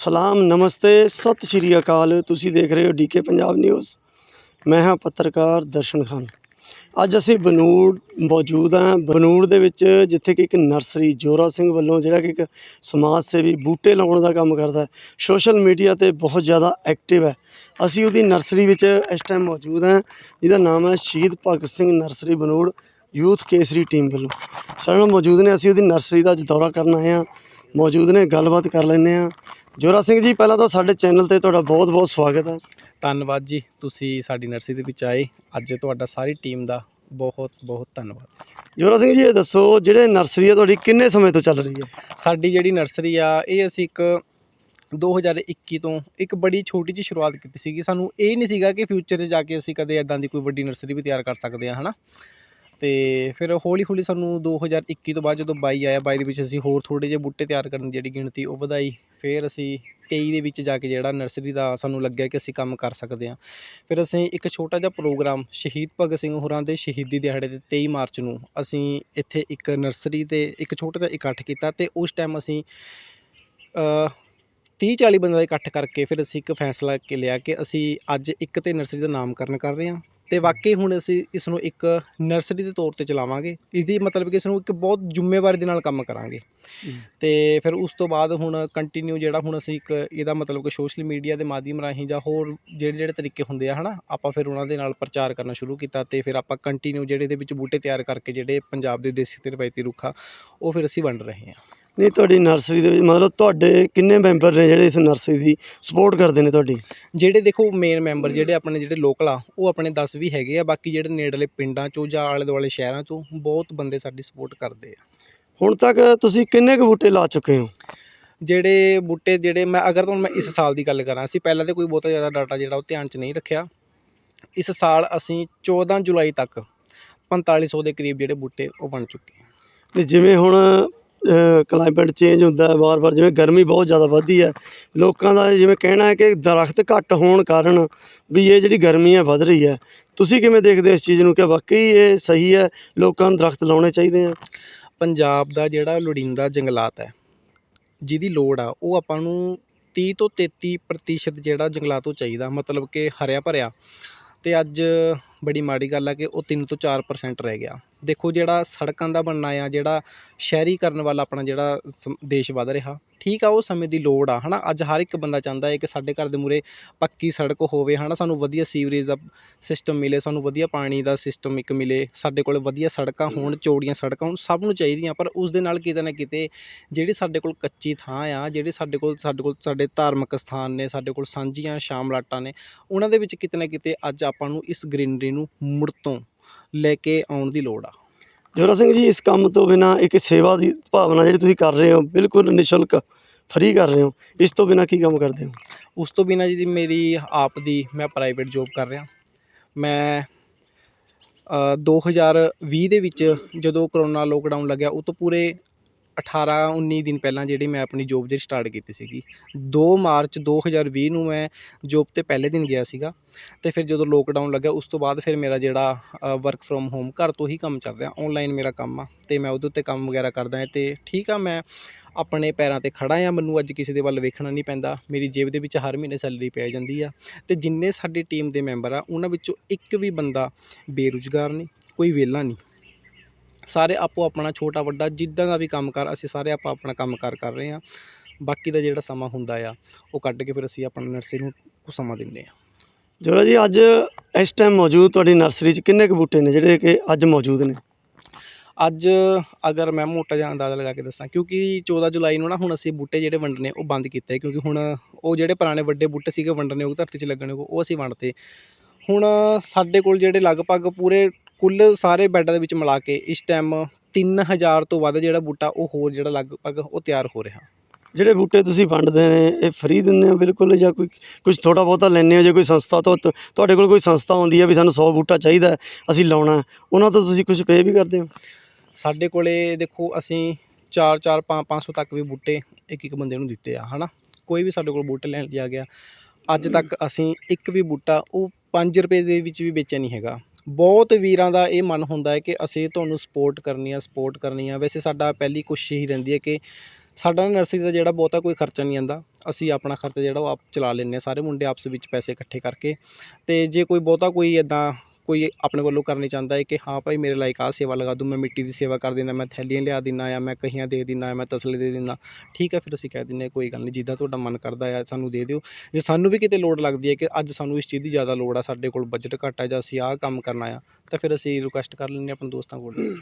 ਸਲਾਮ, ਨਮਸਤੇ, ਸਤਿ ਸ਼੍ਰੀ ਅਕਾਲ। ਤੁਸੀਂ ਦੇਖ ਰਹੇ ਹੋ ਡੀਕੇ ਪੰਜਾਬ ਨਿਊਜ਼। ਮੈਂ ਹਾਂ ਪੱਤਰਕਾਰ ਦਰਸ਼ਨ ਖਾਨ। ਅੱਜ ਅਸੀਂ ਬਨੂੜ ਮੌਜੂਦ ਹਾਂ। ਬਨੂੜ ਦੇ ਵਿੱਚ ਜਿੱਥੇ ਕਿ ਇੱਕ ਨਰਸਰੀ, ਜੋਰਾ ਸਿੰਘ ਵੱਲੋਂ ਜਿਹੜਾ ਕਿ ਇੱਕ ਸਮਾਜ ਸੇਵੀ ਬੂਟੇ ਲਾਉਣ ਦਾ ਕੰਮ ਕਰਦਾ ਹੈ। ਸੋਸ਼ਲ ਮੀਡੀਆ ਤੇ ਬਹੁਤ ਜ਼ਿਆਦਾ ਐਕਟਿਵ ਹੈ। ਅਸੀਂ ਉਹਦੀ ਨਰਸਰੀ ਵਿੱਚ ਇਸ ਟਾਈਮ ਮੌਜੂਦ ਹਾਂ, ਜਿਹਦਾ ਨਾਮ ਹੈ Shaheed Bhagat Singh nursery Banur youth Kesari team ਵੱਲੋਂ। ਸਾਡੇ ਨਾਲ ਮੌਜੂਦ ਨੇ। ਅਸੀਂ ਉਹਦੀ ਨਰਸਰੀ ਦਾ ਦੌਰਾ ਕਰਨ ਆਏ ਹਾਂ। ਮੌਜੂਦ ਨੇ, ਗੱਲਬਾਤ ਕਰ ਲੈਂਦੇ ਹਾਂ। ਜੋਰਾ ਸਿੰਘ ਜੀ ਪਹਿਲਾਂ ਤਾਂ ਸਾਡੇ ਚੈਨਲ ਤੇ ਤੁਹਾਡਾ ਬਹੁਤ-ਬਹੁਤ ਸਵਾਗਤ ਹੈ। ਧੰਨਵਾਦ ਜੀ ਤੁਸੀਂ ਸਾਡੀ ਨਰਸਰੀ ਦੇ ਵਿੱਚ ਆਏ। ਅੱਜ ਤੁਹਾਡਾ ਸਾਰੀ ਟੀਮ ਦਾ ਬਹੁਤ ਬਹੁਤ ਧੰਨਵਾਦ। ਜੋਰਾ ਸਿੰਘ ਜੀ ਇਹ ਦੱਸੋ ਜਿਹੜੇ ਨਰਸਰੀ ਹੈ ਤੁਹਾਡੀ ਕਿੰਨੇ ਸਮੇਂ ਤੋਂ ਚੱਲ ਰਹੀ ਹੈ? ਸਾਡੀ ਜਿਹੜੀ ਨਰਸਰੀ ਆ ਇਹ ਅਸੀਂ ਇੱਕ 2021 ਤੋਂ ਇੱਕ ਬੜੀ ਛੋਟੀ ਜਿਹੀ ਸ਼ੁਰੂਆਤ ਕੀਤੀ ਸੀਗੀ। ਸਾਨੂੰ ਇਹ ਨਹੀਂ ਸੀਗਾ ਕਿ ਫਿਊਚਰ 'ਚ ਜਾ ਕੇ ਅਸੀਂ ਕਦੇ ਇਦਾਂ ਦੀ ਕੋਈ ਵੱਡੀ ਨਰਸਰੀ ਵੀ ਤਿਆਰ ਕਰ ਸਕਦੇ ਹਾਂ ਹਨਾ? ਅਤੇ ਫਿਰ ਹੌਲੀ ਹੌਲੀ ਸਾਨੂੰ 2021 ਤੋਂ ਬਾਅਦ ਜਦੋਂ ਬਾਈ ਆਇਆ, ਬਾਈ ਦੇ ਵਿੱਚ ਅਸੀਂ ਹੋਰ ਥੋੜ੍ਹੇ ਜਿਹੇ ਬੂਟੇ ਤਿਆਰ ਕਰਨ ਦੀ ਜਿਹੜੀ ਗਿਣਤੀ ਉਹ ਵਧਾਈ। ਫਿਰ ਅਸੀਂ ਤੇਈ ਦੇ ਵਿੱਚ ਜਾ ਕੇ ਜਿਹੜਾ ਨਰਸਰੀ ਦਾ ਸਾਨੂੰ ਲੱਗਿਆ ਕਿ ਅਸੀਂ ਕੰਮ ਕਰ ਸਕਦੇ ਹਾਂ। ਫਿਰ ਅਸੀਂ ਇੱਕ ਛੋਟਾ ਜਿਹਾ ਪ੍ਰੋਗਰਾਮ ਸ਼ਹੀਦ ਭਗਤ ਸਿੰਘ ਹੋਰਾਂ ਦੇ ਸ਼ਹੀਦੀ ਦਿਹਾੜੇ 'ਤੇ ਤੇਈ ਮਾਰਚ ਨੂੰ ਅਸੀਂ ਇੱਥੇ ਇੱਕ ਨਰਸਰੀ ਤੇ ਇੱਕ ਛੋਟਾ ਜਿਹਾ ਇਕੱਠ ਕੀਤਾ ਅਤੇ ਉਸ ਟਾਈਮ ਅਸੀਂ 30 40 ਬੰਦਾ ਦਾ ਇਕੱਠ ਕਰਕੇ ਫਿਰ ਅਸੀਂ ਇੱਕ ਫੈਸਲਾ ਕਿ ਲਿਆ ਕਿ ਅਸੀਂ ਅੱਜ ਇੱਕ ਤੇ ਨਰਸਰੀ ਦਾ ਨਾਮਕਰਨ ਕਰ ਰਹੇ ਹਾਂ ਤੇ ਵਾਕਈ ਹੁਣ ਅਸੀਂ ਇਸ ਨੂੰ ਇੱਕ ਨਰਸਰੀ ਦੇ ਤੌਰ ਤੇ ਚਲਾਵਾਂਗੇ। ਇਹਦੀ ਮਤਲਬ ਕਿ ਇਸ ਨੂੰ ਇੱਕ ਬਹੁਤ ਜ਼ਿੰਮੇਵਾਰੀ ਦੇ ਨਾਲ ਕੰਮ ਕਰਾਂਗੇ। ਤੇ ਫਿਰ ਉਸ ਤੋਂ ਬਾਅਦ ਹੁਣ ਕੰਟੀਨਿਊ ਜਿਹੜਾ ਹੁਣ ਅਸੀਂ ਇੱਕ ਇਹਦਾ ਮਤਲਬ ਕਿ ਸੋਸ਼ਲ ਮੀਡੀਆ ਦੇ ਮਾਧਿਅਮ ਰਾਹੀਂ ਜਾਂ ਹੋਰ ਜਿਹੜੇ ਜਿਹੜੇ ਤਰੀਕੇ ਹੁੰਦੇ ਆ ਹਨਾ ਆਪਾਂ ਫਿਰ ਉਹਨਾਂ ਦੇ ਨਾਲ ਪ੍ਰਚਾਰ ਕਰਨਾ ਸ਼ੁਰੂ ਕੀਤਾ ਤੇ ਫਿਰ ਆਪਾਂ ਕੰਟੀਨਿਊ ਜਿਹੜੇ ਇਹਦੇ ਵਿੱਚ ਬੂਟੇ ਤਿਆਰ ਕਰਕੇ ਜਿਹੜੇ ਪੰਜਾਬ ਦੇ ਦੇਸੀ ਤੇ ਰਵਾਇਤੀ ਰੁੱਖਾ ਉਹ ਫਿਰ ਅਸੀਂ ਵੰਡ ਰਹੇ ਹਾਂ। ਨਹੀਂ ਤੁਹਾਡੀ ਨਰਸਰੀ ਦੇ ਵਿੱਚ ਮਤਲਬ ਤੁਹਾਡੇ ਕਿੰਨੇ ਮੈਂਬਰ ਨੇ ਜਿਹੜੇ ਇਸ ਨਰਸਰੀ ਦੀ ਸਪੋਰਟ ਕਰਦੇ ਨੇ ਤੁਹਾਡੀ? ਜਿਹੜੇ ਦੇਖੋ ਮੇਨ ਮੈਂਬਰ ਜਿਹੜੇ ਆਪਣੇ ਜਿਹੜੇ ਲੋਕਲ ਆ ਉਹ ਆਪਣੇ 10 ਵੀ ਹੈਗੇ ਆ ਬਾਕੀ ਜਿਹੜੇ ਨੇੜਲੇ ਪਿੰਡਾਂ ਚੋਂ ਜਾਂ ਆਲੇ ਦੁਆਲੇ ਸ਼ਹਿਰਾਂ ਚੋਂ ਬਹੁਤ ਬੰਦੇ ਸਾਡੀ ਸਪੋਰਟ ਕਰਦੇ ਆ। ਹੁਣ ਤੱਕ ਤੁਸੀਂ ਕਿੰਨੇ ਕੁ ਬੂਟੇ ਲਾ ਚੁੱਕੇ ਹੋ? ਜਿਹੜੇ ਬੂਟੇ ਜਿਹੜੇ ਮੈਂ ਅਗਰ ਤੁਹਾਨੂੰ ਮੈਂ ਇਸ ਸਾਲ ਦੀ ਗੱਲ ਕਰਾਂ ਅਸੀਂ ਪਹਿਲਾਂ ਤੇ ਕੋਈ ਬਹੁਤਾ ਜ਼ਿਆਦਾ ਡਾਟਾ ਜਿਹੜਾ ਉਹ ਧਿਆਨ 'ਚ ਨਹੀਂ ਰੱਖਿਆ। ਇਸ ਸਾਲ ਅਸੀਂ 14 ਜੁਲਾਈ ਤੱਕ 4500 ਦੇ ਕਰੀਬ ਜਿਹੜੇ ਬੂਟੇ ਉਹ ਬਣ ਚੁੱਕੇ ਆ। ਜਿਵੇਂ ਹੁਣ ਕਲਾਈਮੇਟ ਚੇਂਜ ਹੁੰਦਾ ਵਾਰ-ਵਾਰ ਜਿਵੇਂ ਗਰਮੀ ਬਹੁਤ ਜ਼ਿਆਦਾ ਵੱਧਦੀ ਹੈ, ਲੋਕਾਂ ਦਾ ਜਿਵੇਂ ਕਹਿਣਾ ਹੈ ਕਿ ਦਰੱਖਤ ਘੱਟ ਹੋਣ ਕਾਰਨ ਵੀ ਇਹ ਜਿਹੜੀ ਗਰਮੀ ਹੈ ਵੱਧ ਰਹੀ ਹੈ। ਤੁਸੀਂ ਕਿਵੇਂ ਦੇਖਦੇ ਹੋ ਇਸ ਚੀਜ਼ ਨੂੰ ਕਿ ਵਾਕਈ ਇਹ ਸਹੀ ਹੈ, ਲੋਕਾਂ ਨੂੰ ਦਰੱਖਤ ਲਾਉਣੇ ਚਾਹੀਦੇ ਆ? ਪੰਜਾਬ ਦਾ ਜਿਹੜਾ ਲੋੜੀਂਦਾ ਜੰਗਲਾਤ ਹੈ, ਜਿਹਦੀ ਲੋੜ ਆ, ਉਹ ਆਪਾਂ ਨੂੰ 30 ਤੋਂ 33% ਪ੍ਰਤੀਸ਼ਤ ਜਿਹੜਾ ਜੰਗਲਾਤ ਉਹ ਚਾਹੀਦਾ, ਮਤਲਬ ਕਿ ਹਰਿਆ ਭਰਿਆ। ਤੇ ਅੱਜ ਬੜੀ ਮਾੜੀ ਗੱਲ ਆ ਕਿ ਉਹ 3 ਤੋਂ 4% ਰਹਿ ਗਿਆ। ਦੇਖੋ ਜਿਹੜਾ ਸੜਕਾਂ ਦਾ ਬਣਨਾ ਆ, ਜਿਹੜਾ ਸ਼ਹਿਰੀਕਰਨ ਵੱਲ ਆਪਣਾ ਜਿਹੜਾ ਸਮ- ਦੇਸ਼ ਵੱਧ ਰਿਹਾ, ਠੀਕ ਆ, ਉਹ ਸਮੇਂ ਦੀ ਲੋੜ ਆ ਹੈ ਨਾ ਅੱਜ ਹਰ ਇੱਕ ਬੰਦਾ ਚਾਹੁੰਦਾ ਹੈ ਕਿ ਸਾਡੇ ਘਰ ਦੇ ਮੂਹਰੇ ਪੱਕੀ ਸੜਕ ਹੋਵੇ ਹੈ ਨਾ ਸਾਨੂੰ ਵਧੀਆ ਸੀਵਰੇਜ ਦਾ ਸਿਸਟਮ ਮਿਲੇ, ਸਾਨੂੰ ਵਧੀਆ ਪਾਣੀ ਦਾ ਸਿਸਟਮ ਇੱਕ ਮਿਲੇ, ਸਾਡੇ ਕੋਲ ਵਧੀਆ ਸੜਕਾਂ ਹੋਣ, ਚੌੜੀਆਂ ਸੜਕਾਂ ਹੋਣ, ਸਭ ਨੂੰ ਚਾਹੀਦੀਆਂ, ਪਰ ਉਸ ਦੇ ਨਾਲ ਕਿਤੇ ਨਾ ਕਿਤੇ ਜਿਹੜੀ ਸਾਡੇ ਕੋਲ ਕੱਚੀ ਥਾਂ ਆ, ਜਿਹੜੇ ਸਾਡੇ ਕੋਲ ਸਾਡੇ ਕੋਲ, ਸਾਡੇ ਧਾਰਮਿਕ ਸਥਾਨ ਨੇ, ਸਾਡੇ ਕੋਲ ਸਾਂਝੀਆਂ ਸ਼ਾਮਲਾਟਾਂ ਨੇ, ਉਹਨਾਂ ਦੇ ਵਿੱਚ ਕਿਤੇ ਨਾ ਕਿਤੇ ਅੱਜ ਆਪਾਂ ਨੂੰ ਇਸ ਗ੍ਰੀਨਰੀ ਨੂੰ ਮੁੜ ਤੋਂ ਲੈ ਕੇ ਆਉਣ ਦੀ ਲੋੜ ਆ। ਜੋਰਾ ਸਿੰਘ ਜੀ ਇਸ ਕੰਮ ਤੋਂ ਬਿਨਾ ਇੱਕ ਸੇਵਾ ਦੀ ਭਾਵਨਾ ਜਿਹੜੀ ਤੁਸੀਂ ਕਰ ਰਹੇ ਹੋ ਬਿਲਕੁਲ ਨਿਸ਼ੁਲਕ ਫ੍ਰੀ ਕਰ ਰਹੇ ਹੋ ਇਸ ਤੋਂ ਬਿਨਾ ਕੀ ਕੰਮ ਕਰਦੇ ਹੋ? ਉਸ ਤੋਂ ਬਿਨਾਂ ਜੀ ਮੇਰੀ ਆਪ ਦੀ ਮੈਂ ਪ੍ਰਾਈਵੇਟ ਜੋਬ ਕਰ ਰਿਹਾ। ਮੈਂ ਅ, 2020 ਦੇ ਵਿੱਚ ਜਦੋਂ ਕਰੋਨਾ ਲੋਕਡਾਊਨ ਲੱਗਿਆ ਉਹ ਤੋਂ ਪੂਰੇ 18 19 ਦਿਨ ਪਹਿਲਾਂ ਜਿਹੜੀ ਮੈਂ ਆਪਣੀ ਜੋਬ ਜਿਹੜੀ ਸਟਾਰਟ ਕੀਤੀ ਸੀਗੀ। ਦੋ ਮਾਰਚ 2020 ਨੂੰ ਮੈਂ ਜੋਬ ਤੇ ਪਹਿਲੇ ਦਿਨ ਗਿਆ ਸੀਗਾ ਅਤੇ ਫਿਰ ਜਦੋਂ ਲੋਕਡਾਊਨ ਲੱਗਿਆ, ਉਸ ਤੋਂ ਬਾਅਦ ਫਿਰ ਮੇਰਾ ਜਿਹੜਾ ਵਰਕ ਫਰੋਮ ਹੋਮ ਘਰ ਤੋਂ ਹੀ ਕੰਮ ਚੱਲ ਰਿਹਾ ਔਨਲਾਈਨ ਮੇਰਾ ਕੰਮ ਆ ਅਤੇ ਮੈਂ ਉਹਦੇ ਉੱਤੇ ਕੰਮ ਵਗੈਰਾ ਕਰਦਾ ਹਾਂ ਅਤੇ ਠੀਕ ਆ, ਮੈਂ ਆਪਣੇ ਪੈਰਾਂ ਤੇ ਖੜ੍ਹਾ ਹਾਂ, ਮੈਨੂੰ ਅੱਜ ਕਿਸੇ ਦੇ ਵੱਲ ਵੇਖਣਾ ਨਹੀਂ ਪੈਂਦਾ, ਮੇਰੀ ਜੇਬ ਦੇ ਵਿੱਚ ਹਰ ਮਹੀਨੇ ਸੈਲਰੀ ਪੈ ਜਾਂਦੀ ਆ ਅਤੇ ਜਿੰਨੇ ਸਾਡੀ ਟੀਮ ਦੇ ਮੈਂਬਰ ਆ, ਉਹਨਾਂ ਵਿੱਚੋਂ ਇੱਕ ਵੀ ਬੰਦਾ ਬੇਰੁਜ਼ਗਾਰ ਨਹੀਂ, ਕੋਈ ਵਿਹਲਾ ਨਹੀਂ। ਸਾਰੇ ਆਪੋ ਆਪਣਾ ਛੋਟਾ ਵੱਡਾ ਜਿੱਦਾਂ ਦਾ ਵੀ ਕੰਮ ਕਰ ਅਸੀਂ ਸਾਰੇ ਆਪਾਂ ਆਪਣਾ ਕੰਮ ਕਾਰ ਕਰ ਰਹੇ ਹਾਂ। ਬਾਕੀ ਦਾ ਜਿਹੜਾ ਸਮਾਂ ਹੁੰਦਾ ਆ ਉਹ ਕੱਢ ਕੇ ਫਿਰ ਅਸੀਂ ਆਪਣਾ ਨਰਸਰੀ ਨੂੰ ਉਹ ਸਮਾਂ ਦਿੰਦੇ ਆ ਜੋਰਾ ਜੀ ਅੱਜ ਇਸ ਟਾਈਮ ਮੌਜੂਦ ਤੁਹਾਡੀ ਨਰਸਰੀ 'ਚ ਕਿੰਨੇ ਕੁ ਬੂਟੇ ਨੇ ਜਿਹੜੇ ਕਿ ਅੱਜ ਮੌਜੂਦ ਨੇ? ਅੱਜ ਅਗਰ ਮੈਂ ਮੋਟਾ ਜਿਹਾ ਅੰਦਾਜ਼ਾ ਲਗਾ ਕੇ ਦੱਸਾਂ ਕਿਉਂਕਿ 14 ਜੁਲਾਈ ਨੂੰ ਨਾ ਹੁਣ ਅਸੀਂ ਬੂਟੇ ਜਿਹੜੇ ਵੰਡਣੇ ਉਹ ਬੰਦ ਕੀਤੇ ਕਿਉਂਕਿ ਹੁਣ ਉਹ ਜਿਹੜੇ ਪੁਰਾਣੇ ਵੱਡੇ ਬੂਟੇ ਸੀਗੇ ਵੰਡਣੇ ਉਹ ਧਰਤੀ 'ਚ ਲੱਗਣੇ ਉਹ ਅਸੀਂ ਵੰਡਤੇ। ਹੁਣ ਸਾਡੇ ਕੋਲ ਜਿਹੜੇ ਲਗਭਗ ਪੂਰੇ ਕੁੱਲ ਸਾਰੇ ਬੈੱਡਾਂ ਦੇ ਵਿੱਚ ਮਿਲਾ ਕੇ ਇਸ ਟਾਈਮ 3000 ਤੋਂ ਵੱਧ ਜਿਹੜਾ ਬੂਟਾ ਉਹ ਹੋਰ ਜਿਹੜਾ ਲਗਭਗ ਉਹ ਤਿਆਰ ਹੋ ਰਿਹਾ। ਜਿਹੜੇ ਬੂਟੇ ਤੁਸੀਂ ਵੰਡਦੇ ਨੇ ਇਹ ਫ੍ਰੀ ਦਿੰਦੇ ਹੋ ਬਿਲਕੁਲ ਜਾਂ ਕੋਈ ਕੁਝ ਥੋੜਾ ਬਹੁਤਾ ਲੈਂਦੇ ਹੋ ਜੇ ਕੋਈ ਸੰਸਥਾ ਤੋਂ ਤੁਹਾਡੇ ਕੋਲ ਕੋਈ ਸੰਸਥਾ ਆਉਂਦੀ ਹੈ ਵੀ ਸਾਨੂੰ 100 ਬੂਟਾ ਚਾਹੀਦਾ ਅਸੀਂ ਲਾਉਣਾ ਉਹਨਾਂ ਤੋਂ ਤੁਸੀਂ ਕੁਝ ਪੇ ਵੀ ਕਰਦੇ ਹੋ? ਸਾਡੇ ਕੋਲੇ ਦੇਖੋ ਅਸੀਂ 4 4 5 500 ਤੱਕ ਵੀ ਬੂਟੇ ਇੱਕ ਇੱਕ ਬੰਦੇ ਨੂੰ ਦਿੱਤੇ ਆ ਹਨਾ? ਕੋਈ ਵੀ ਸਾਡੇ ਕੋਲ ਬੂਟੇ ਲੈਣ ਆ ਗਿਆ ਅੱਜ ਤੱਕ ਅਸੀਂ ਇੱਕ ਵੀ ਬੂਟਾ ਉਹ 5 ਰੁਪਏ ਦੇ ਵਿੱਚ ਵੀ ਵੇਚਿਆ ਨਹੀਂ ਹੈਗਾ। ਬਹੁਤ ਵੀਰਾਂ ਦਾ ਇਹ ਮਨ ਹੁੰਦਾ ਹੈ ਕਿ ਅਸੀਂ ਤੁਹਾਨੂੰ ਸਪੋਰਟ ਕਰਨੀ ਆ ਸਪੋਰਟ ਕਰਨੀ ਆ। ਵੈਸੇ ਸਾਡਾ ਪਹਿਲੀ ਕੋਸ਼ਿਸ਼ ਹੀ ਰਹਿੰਦੀ ਹੈ ਕਿ ਸਾਡਾ ਨਾ ਨਰਸਰੀ ਦਾ ਜਿਹੜਾ ਬਹੁਤਾ ਕੋਈ ਖਰਚਾ ਨਹੀਂ ਆਉਂਦਾ, ਅਸੀਂ ਆਪਣਾ ਖਰਚਾ ਜਿਹੜਾ ਉਹ ਆਪ ਚਲਾ ਲੈਂਦੇ ਹਾਂ। ਸਾਰੇ ਮੁੰਡੇ ਆਪਸ ਵਿੱਚ ਪੈਸੇ ਇਕੱਠੇ ਕਰਕੇ ਅਤੇ ਜੇ ਕੋਈ ਬਹੁਤਾ ਕੋਈ ਇੱਦਾਂ ਕੋਈ ਆਪਣੇ ਵੱਲੋਂ ਕਰਨੀ ਚਾਹੁੰਦਾ ਹੈ ਕਿ ਹਾਂ ਭਾਈ ਮੇਰੇ ਲਾਇਕ ਆਹ ਸੇਵਾ ਲਗਾ ਦੂੰ, ਮੈਂ ਮਿੱਟੀ ਦੀ ਸੇਵਾ ਕਰ ਦਿੰਦਾ, ਮੈਂ ਥੈਲੀਆਂ ਲਿਆ ਦਿੰਦਾ ਜਾਂ ਮੈਂ ਕਹੀਆਂ ਦੇ ਦਿੰਦਾ ਜਾਂ ਮੈਂ ਤਸਲੇ ਦੇ ਦਿੰਦਾ, ਠੀਕ ਹੈ, ਫਿਰ ਅਸੀਂ ਕਹਿ ਦਿੰਦੇ ਹਾਂ ਕੋਈ ਗੱਲ ਨਹੀਂ, ਜਿੱਦਾਂ ਤੁਹਾਡਾ ਮਨ ਕਰਦਾ ਆ ਸਾਨੂੰ ਦੇ ਦਿਓ। ਜੇ ਸਾਨੂੰ ਵੀ ਕਿਤੇ ਲੋੜ ਲੱਗਦੀ ਹੈ ਕਿ ਅੱਜ ਸਾਨੂੰ ਇਸ ਚੀਜ਼ ਦੀ ਜ਼ਿਆਦਾ ਲੋੜ ਆ, ਸਾਡੇ ਕੋਲ ਬਜਟ ਘੱਟ ਆ ਜਾਂ ਅਸੀਂ ਆਹ ਕੰਮ ਕਰਨਾ ਆ, ਤਾਂ ਫਿਰ ਅਸੀਂ ਰਿਕੁਐਸਟ ਕਰ ਲੈਂਦੇ ਹਾਂ ਆਪਣੇ ਦੋਸਤਾਂ ਕੋਲ।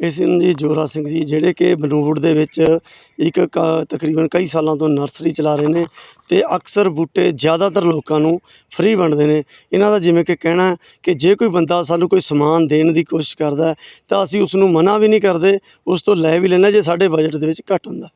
ਇਸ ਜੀ ਜੋਰਾ ਸਿੰਘ ਜੀ, ਜਿਹੜੇ ਕਿ ਬਨੂੜ ਦੇ ਵਿੱਚ ਇੱਕ ਕ- ਤਕਰੀਬਨ ਕਈ ਸਾਲਾਂ ਤੋਂ ਨਰਸਰੀ ਚਲਾ ਰਹੇ ਨੇ ਅਤੇ ਅਕਸਰ ਬੂਟੇ ਜ਼ਿਆਦਾਤਰ ਲੋਕਾਂ ਨੂੰ ਫ੍ਰੀ ਵੰਡਦੇ ਨੇ। ਇਹਨਾਂ ਦਾ ਜਿਵੇਂ ਕਿ ਕਹਿਣਾ ਕਿ ਜੇ ਕੋਈ ਬੰਦਾ ਸਾਨੂੰ ਕੋਈ ਸਮਾਨ ਦੇਣ ਦੀ ਕੋਸ਼ਿਸ਼ ਕਰਦਾ ਤਾਂ ਅਸੀਂ ਉਸ ਨੂੰ ਮਨਾ ਵੀ ਨਹੀਂ ਕਰਦੇ, ਉਸ ਤੋਂ ਲੈ ਵੀ ਲੈਂਦੇ ਜੇ ਸਾਡੇ ਬਜਟ ਦੇ ਵਿੱਚ ਘੱਟ ਹੁੰਦਾ।